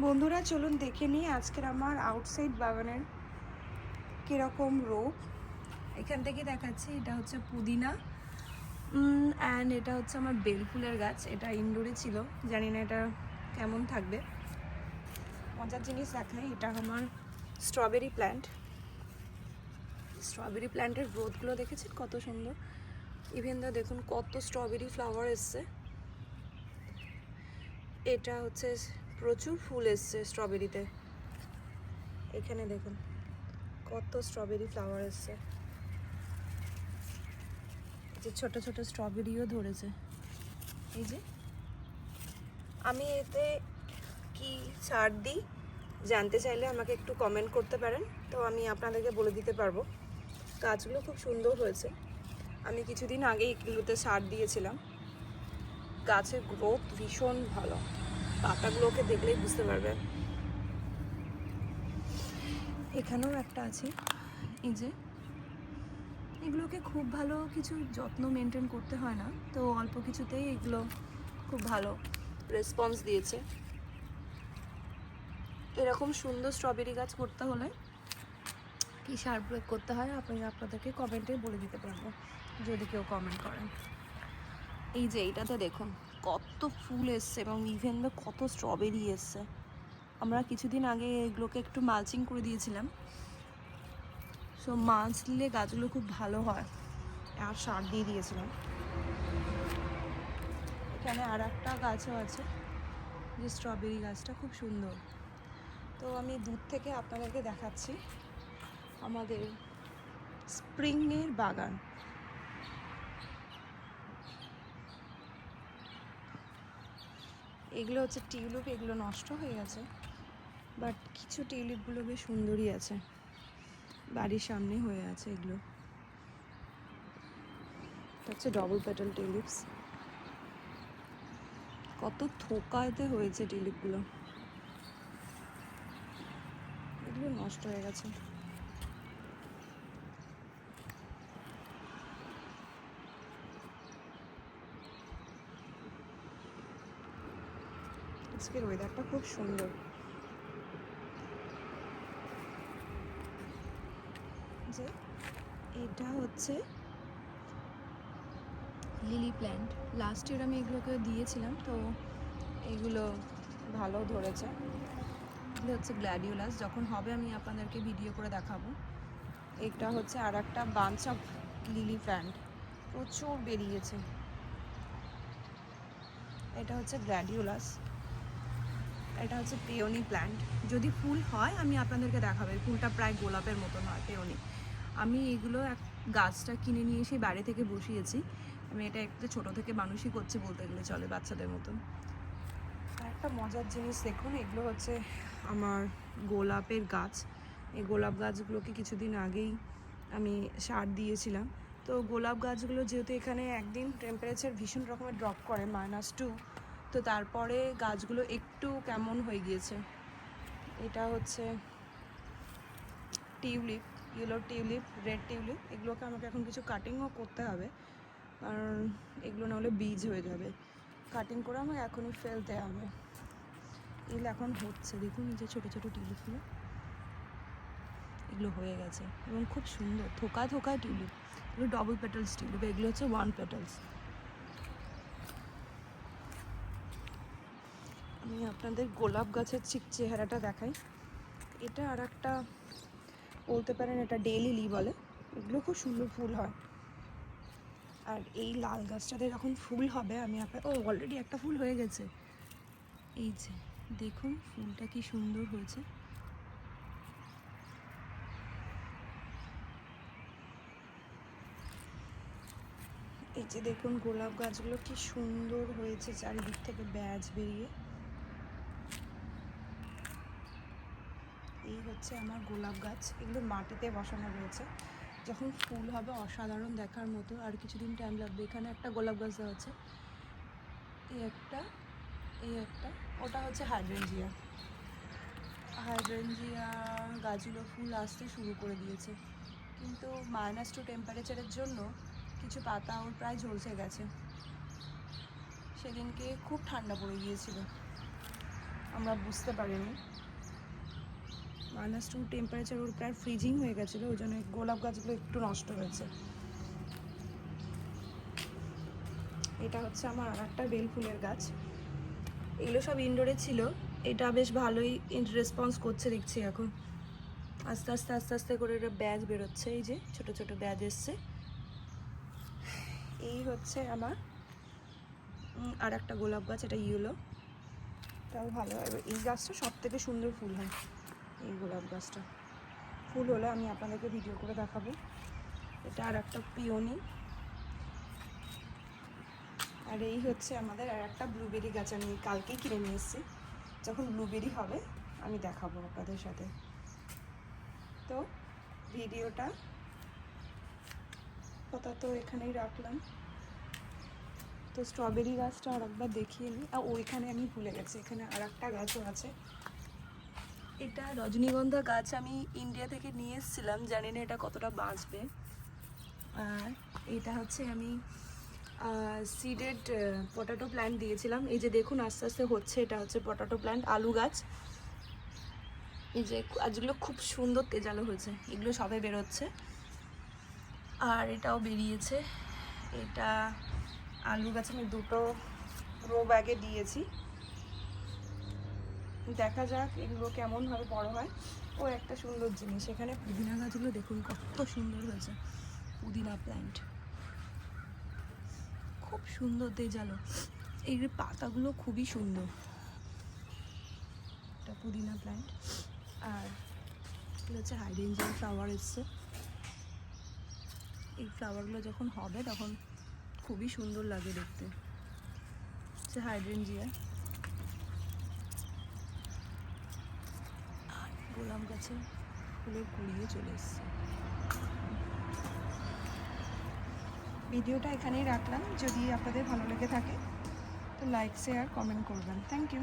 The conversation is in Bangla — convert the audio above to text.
বন্ধুরা, চলুন দেখে নিই আজকের আমার আউটসাইড বাগানের কীরকম রোগ এখান থেকে দেখাচ্ছি, এটা হচ্ছে পুদিনা। অ্যান্ড এটা হচ্ছে আমার বেল ফুলের গাছ। এটা ইনডোরে ছিল। জানি না এটা কেমন থাকবে। মজার জিনিস দেখাই এটা আমার স্ট্রবেরি প্ল্যান্ট স্ট্রবেরি প্ল্যান্টের গ্রোথগুলো দেখেছেন? কত সুন্দর। ইভেন দা দেখুন, কত স্ট্রবেরি ফ্লাওয়ার এসছে। এটা হচ্ছে প্রচুর ফুল এসছে স্ট্রবেরিতে। এখানে দেখুন, কত স্ট্রবেরি ফ্লাওয়ার এসছে। যে ছোট ছোট স্ট্রবেরিও ধরেছে। এই যে, আমি এতে কি ছাড় দিই জানতে চাইলে আমাকে একটু কমেন্ট করতে পারেন, তো আমি আপনাদেরকে বলে দিতে পারব। গাছগুলো খুব সুন্দর হয়েছে। আমি কিছুদিন আগে এগুলোতে সার দিয়েছিলাম। গাছের গ্রোথ ভীষণ ভালো। পাতাগুলোকে দেখলেই বুঝতে পারবেন এখানেও একটা আছে। এই যে, এগুলোকে খুব ভালো কিছু যত্ন মেনটেন করতে হয় না। তো অল্প কিছুতেই এগুলো খুব ভালো রেসপন্স দিয়েছে। এরকম সুন্দর স্ট্রবেরি গাছ করতে হলে কী সার প্রয়োগ করতে হয় আপনি আপনাদেরকে কমেন্টে বলে দিতে পারব। যদি কেউ কমেন্ট করেন। এই যে, এইটাতে দেখুন। কত ফুল এসছে এবং ইভেন কত স্ট্রবেরি এসছে। আমরা কিছুদিন আগে এগুলোকে একটু মালচিং করে দিয়েছিলাম। সো মাছ দিলে গাছগুলো খুব ভালো হয়। আর সার দিয়ে দিয়েছিলাম। এখানে আর একটা গাছও আছে, যে স্ট্রবেরি গাছটা খুব সুন্দর। তো আমি দূর থেকে আপনাদেরকে দেখাচ্ছি আমাদের স্প্রিংয়ের বাগান। এগুলো হচ্ছে টিউলিপ, এগুলো নষ্ট হয়ে গেছে। বাট কিছু টিউলিপগুলো বেশ সুন্দরই আছে। বাড়ির সামনে হয়ে আছে এগুলো। হচ্ছে ডবল পেটাল টিউলিপস কত থোকাতে হয়েছে টিউলিপগুলো। এগুলো নষ্ট হয়ে গেছে। আজকের ওয়েদারটা খুব সুন্দর। যে এটা হচ্ছে লিলি প্ল্যান্ট লাস্ট ইয়ার আমি এগুলোকে দিয়েছিলাম, তো এগুলো ভালো ধরেছে। এগুলো হচ্ছে গ্ল্যাডিওলাস যখন হবে আমি আপনাদেরকে ভিডিও করে দেখাবো। এটা হচ্ছে আর একটা বাঞ্চ অফ লিলি প্ল্যান্ট প্রচুর বেরিয়েছে। এটা হচ্ছে গ্ল্যাডিওলাস এটা হচ্ছে পেওনি প্ল্যান্ট যদি ফুল হয়, আমি আপনাদেরকে দেখাবো। ফুলটা প্রায় গোলাপের মতন হয় পেওনি আমি এগুলো এক গাছটা কিনে নিয়ে এসে বাড়ি থেকে বসিয়েছি। আমি এটা একটু ছোট থেকে মানুষই করছি বলতে গেলে, চলে বাচ্চাদের মতন। একটা মজার জিনিস দেখুন, এগুলো হচ্ছে আমার গোলাপের গাছ। এই গোলাপ গাছগুলোকে কিছুদিন আগেই আমি সার দিয়েছিলাম। তো গোলাপ গাছগুলো যেহেতু এখানে একদিন টেম্পারেচার ভীষণ রকমের ড্রপ করে মাইনাস টু তো তারপরে গাছগুলো একটু কেমন হয়ে গিয়েছে। এটা হচ্ছে tulip yellow tulip red tulip, এগুলোকে আমাকে এখন কিছু কাটিংও করতে হবে। কারণ এগুলো নাহলে বীজ হয়ে যাবে। কাটিং করে আমাকে এখনই ফেলতে হবে। এগুলো এখন হচ্ছে, দেখুন যে ছোটো ছোটো টিউলিপগুলো। এগুলো হয়ে গেছে এবং খুব সুন্দর, থোকা থোকা টিউলিপ। এগুলো ডবল পেটালস টিউলিপ, এগুলো হচ্ছে ওয়ান পেটালস আমি আপনাদের গোলাপ গাছের ঠিক চেহারাটা দেখাই। এটা আর একটা বলতে পারেন এটা ডেইলি লি বলে। এগুলো খুব সুন্দর ফুল হয়। আর এই লাল গাছটাতে যখন ফুল হবে, আমি আপনার ও অলরেডি একটা ফুল হয়ে গেছে। এই যে, দেখুন ফুলটা কি সুন্দর হয়েছে। এই যে দেখুন গোলাপ গাছগুলো কি সুন্দর হয়েছে, চারিদিক থেকে ব্যাজ বেরিয়ে। এই হচ্ছে আমার গোলাপ গাছ। এগুলো মাটিতে বসানো রয়েছে। যখন ফুল হবে অসাধারণ দেখার মতো। আর কিছুদিন টাইম লাগবে। এখানে একটা গোলাপ গাছ দেওয়া আছে। এই একটা এই একটা। ওটা হচ্ছে হাইড্রেঞ্জিয়া। হাইড্রেঞ্জিয়া গাছগুলো ফুল আসতে শুরু করে দিয়েছে। কিন্তু মাইনাস টু টেম্পারেচারের জন্য কিছু পাতা ওর প্রায় ঝলসে গেছে। সেদিনকে খুব ঠান্ডা পড়ে গিয়েছিল। আমরা বুঝতে পারিনি। মাইনাস টু টেম্পারেচার ওর প্রায় ফ্রিজিং হয়ে গেছিল, ওই জন্য গোলাপ গাছগুলো একটু নষ্ট হয়েছে। এটা হচ্ছে আমার আর একটা বেল ফুলের গাছ। এগুলো সব ইনডোরে ছিল। এটা বেশ ভালোই রেসপন্স করছে, দেখছি এখন। আস্তে আস্তে আস্তে আস্তে করে এটা ব্যাজ বেরোচ্ছে, এই যে ছোট ছোট ব্যাজ এসছে। এই হচ্ছে আমার আর একটা গোলাপ গাছ, এটা ইয়েলো তাও ভালো এই গাছটা সব থেকে সুন্দর ফুল হয়। এই গোলাপ গাছটা। ফুল হলে আমি আপনাদেরকে ভিডিও করে দেখাবো। এটা আর একটা পিওনি। আর এই হচ্ছে আমাদের আর একটা ব্লুবেরি গাছ আমি কালকেই কিনে নিয়ে এসেছি। যখন ব্লুবেরি হবে, আমি দেখাবো আপনাদের সাথে। তো ভিডিওটা কথা তো এখানেই রাখলাম। তো স্ট্রবেরি গাছটা আর একবার দেখিয়ে নিই আর ওইখানে আমি ভুলে গেছি, এখানে আর একটা গাছও আছে। এটা রজনীগন্ধা গাছ আমি ইন্ডিয়া থেকে নিয়ে এসেছিলাম, জানি না এটা কতটা বাঁচবে। আর এটা হচ্ছে আমি সিডেড পটাটো প্ল্যান্ট দিয়েছিলাম। এই যে দেখুন, আস্তে আস্তে হচ্ছে, এটা হচ্ছে পটাটো প্ল্যান্ট আলু গাছ। এই যে গাছগুলো খুব সুন্দর তেজালো হয়েছে, এগুলো সবে বেরোচ্ছে। আর এটাও বেরিয়েছে। এটা আলু গাছ আমি দুটো রো ব্যাগে দিয়েছি। দেখা যাক এগুলো কেমনভাবে বড় হয়। ও একটা সুন্দর জিনিস। এখানে পুদিনা গাছগুলো দেখুন, কত সুন্দর হয়েছে। পুদিনা প্ল্যান্ট খুব সুন্দর তেজালো। এই পাতাগুলো খুবই সুন্দর। এটা পুদিনা প্ল্যান্ট আর হচ্ছে হাইডেঞ্জিয়া ফ্লাওয়ার এসছে। এই ফ্লাওয়ারগুলো যখন হবে তখন খুবই সুন্দর লাগে দেখতে। হচ্ছে হাইড্রেঞ্জিয়া গোলাপ গাছে ফুলের কুড়িয়ে চলে এসছে। ভিডিওটা এখানেই রাখলাম। যদি আপনাদের ভালো লেগে থাকে, তো লাইক শেয়ার কমেন্ট করবেন। Thank you